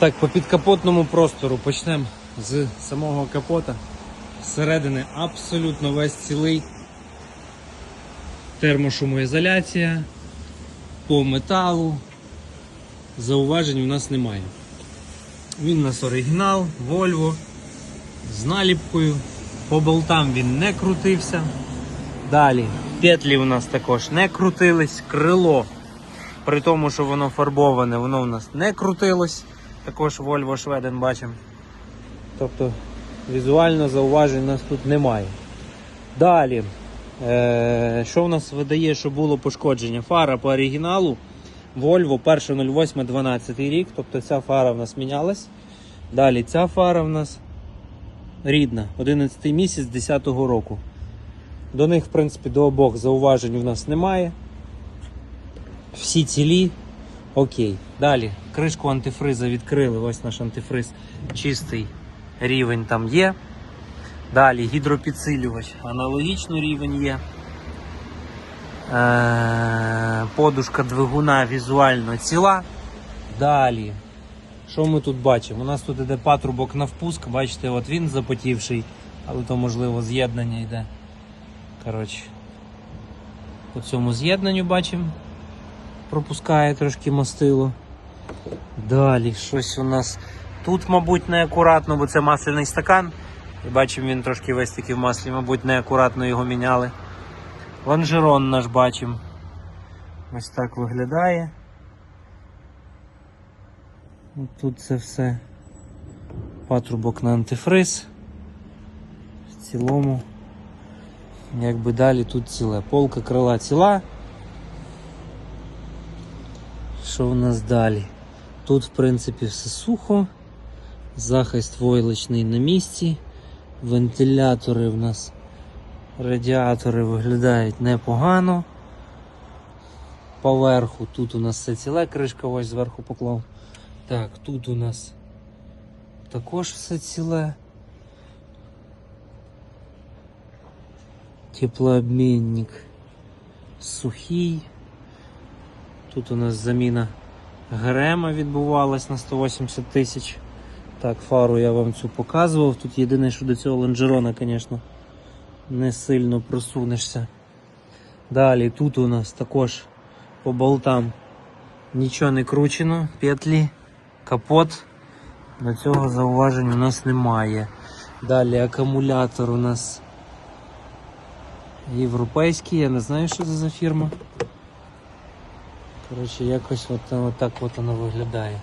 Так, по підкапотному простору почнемо з самого капота. Зсередини абсолютно весь цілий. Термошумоізоляція по металу. Зауважень у нас немає. Він у нас оригінал, Volvo з наліпкою. По болтам він не крутився. Далі петлі у нас також не крутились, крило. При тому, що воно фарбоване, воно у нас не крутилось. Також Volvo Шведен бачимо. Тобто візуально зауважень у нас тут немає. Далі, е, що в нас видає, що було пошкодження? Фара по оригіналу Volvo 1.08.12 рік, тобто ця фара в нас мінялась. Далі ця фара в нас рідна, 11 місяць 10 року. До них, в принципі, до обох зауважень у нас немає. Всі цілі. Окей. Далі. Кришку антифриза відкрили. Ось наш антифриз чистий рівень там є. Далі гідропідсилювач. Аналогічно рівень є. Е, подушка двигуна візуально ціла. Далі. Що ми тут бачимо? У нас тут іде патрубок на впуск. Бачите, от він запотівший, але то можливо з'єднання йде. Коротше, по цьому з'єднанню бачимо. Пропускає трошки мастило. Далі щось у нас тут, мабуть, неакуратно, бо це масляний стакан. І бачимо, він трошки весь такий в маслі, мабуть, неакуратно його міняли. Лонжерон наш бачимо. Ось так виглядає. От Тут це все. Патрубок на антифриз. В цілому. Якби далі тут ціле. Полка крила ціла. Що в нас далі? Тут, в принципі, все сухо. Захист войлочний на місці. Вентилятори в нас, радіатори виглядають непогано. Поверху тут у нас все ціле, кришка ось зверху поклав. Так, тут у нас також все ціле. Теплообмінник сухий. Тут у нас заміна грема відбувалась на 180 тисяч. Так, фару я вам цю показував. Тут єдине, що до цього лонжерона, звісно, не сильно просунешся. Далі тут у нас також по болтам нічого не кручено, петлі, капот. До цього зауважень у нас немає. Далі акумулятор у нас європейський, я не знаю, що це за фірма. Коротше, якось от, от так от воно виглядає.